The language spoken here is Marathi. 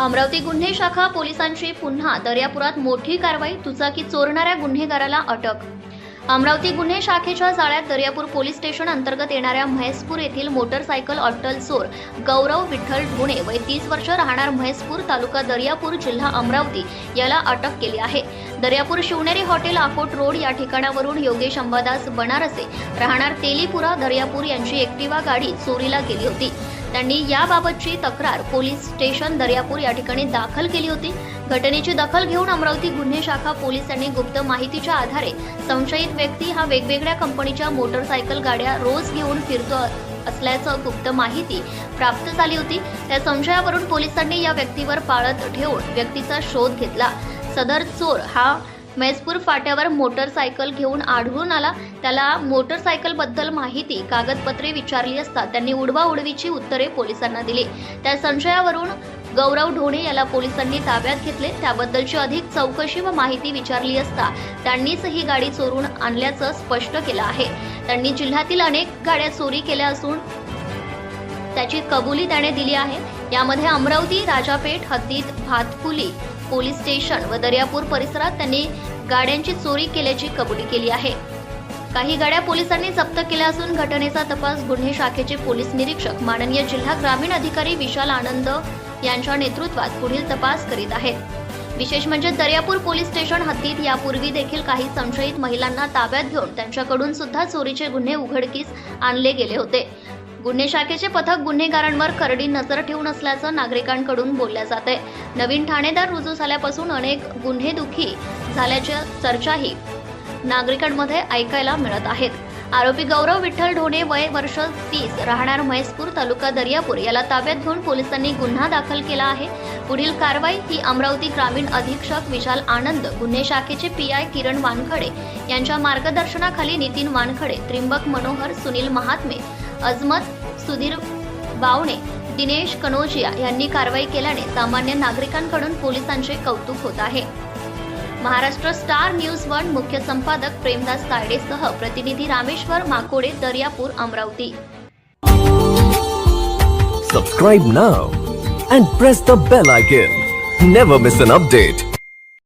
अमरावती गुन्हे शाखा पोलिसांची पुन्हा दर्यापुरात मोठी कारवाई दुचाकी चोरणाऱ्या गुन्हेगाराला अटक. अमरावती गुन्हे शाखेच्या जाळ्यात दर्यापूर पोलीस स्टेशन अंतर्गत येणाऱ्या म्हैसपूर येथील मोटरसायकल अट्टल चोर गौरव विठ्ठल ढोणे वय तीस वर्ष राहणार म्हैसपूर तालुका दर्यापूर जिल्हा अमरावती याला अटक केली आहे. दर्यापूर शिवनेरी हॉटेल आकोट रोड या ठिकाणावरून योगेश अंबादास बनारसे राहणार तेलीपुरा दर्यापूर यांची एक्टिवा गाडी चोरीला गेली होती. त्यांनी याबाबतची तक्रार पोलीस स्टेशन दर्यापूर या ठिकाणी दाखल केली होती. घटनेची दखल घेऊन अमरावती गुन्हे शाखा पोलिसांनी गुप्त माहितीच्या आधारे संशयित व्यक्ती हा वेगवेगळ्या कंपनीच्या मोटरसायकल गाड्या रोज घेऊन फिरतो असल्याचं गुप्त माहिती प्राप्त झाली होती. त्या संशयावरून पोलिसांनी या व्यक्तीवर पाळत ठेवून व्यक्तीचा शोध घेतला. सदर चोर हा मैसपूर फाट्यावर मोटरसायकल घेऊन आढळून आला. त्याला मोटरसायकलबद्दल माहिती कागदपत्रे विचारली असता त्यांनी उडवाउडवीची उत्तरे पोलिसांना दिली. त्या संशयावरून गौरव ढोणे याला पोलिसांनी ताब्यात घेतले. त्याबद्दलची अधिक चौकशी व माहिती विचारली असता त्यांनीच ही गाडी चोरून आणल्याचं स्पष्ट केलं आहे. त्यांनी जिल्ह्यातील अनेक गाड्या चोरी केल्या असून त्याची कबुली त्याने दिली आहे. यामध्ये अमरावती राजापेठ हद्दीत भातकुली पोलीस स्टेशन व दर्यापूर परिसरात त्यांनी गाड्यांची चोरी केल्याची कबुली केली आहे. काही गाड्या पोलिसांनी जप्त केल्या असून घटनेचा तपास गुन्हे शाखेचे पोलीस निरीक्षक माननीय जिल्हा ग्रामीण अधिकारी विशाल आनंद यांच्या नेतृत्वात पुढील तपास करीत आहेत. विशेष म्हणजे दर्यापूर पोलीस स्टेशन हद्दीत यापूर्वी देखील काही संशयित महिलांना ताब्यात घेऊन त्यांच्याकडून सुद्धा चोरीचे गुन्हे उघडकीस आणले गेले होते. गुन्हे शाखेचे पथक गुन्हेगारांवर करडी नजर ठेवून असल्याचं नागरिकांकडून बोलल्या जाते नवीन ठाणेदार रुजू झाल्यापासून अनेक गुन्हे दुखी झाल्याच्या चर्चाही नागरिकांमध्ये ऐकायला मिळत आहेत. आरोपी गौरव विठ्ठल ढोणे वय वर्ष तीस राहणार म्हैसपूर तालुका दर्यापूर. याला ताब्यात घेऊन पोलिसांनी गुन्हा दाखल केला आहे. पुढील कारवाई ही अमरावती ग्रामीण अधीक्षक विशाल आनंद गुन्हे शाखेचे पी आय किरण वानखडे यांच्या मार्गदर्शनाखाली नितीन वानखडे त्रिंबक मनोहर सुनील महात्मे अजमत सुधीर बावणे दिनेश कनोजिया यांनी कारवाई केल्याने सामान्य नागरिकांकडून पोलिसांचे कौतुक होत आहे. महाराष्ट्र स्टार न्यूज वन मुख्य संपादक प्रेमदास तायडेसह प्रतिनिधी Rameshwar Makode Daryapur Amravati. Subscribe now and press the bell icon never miss an update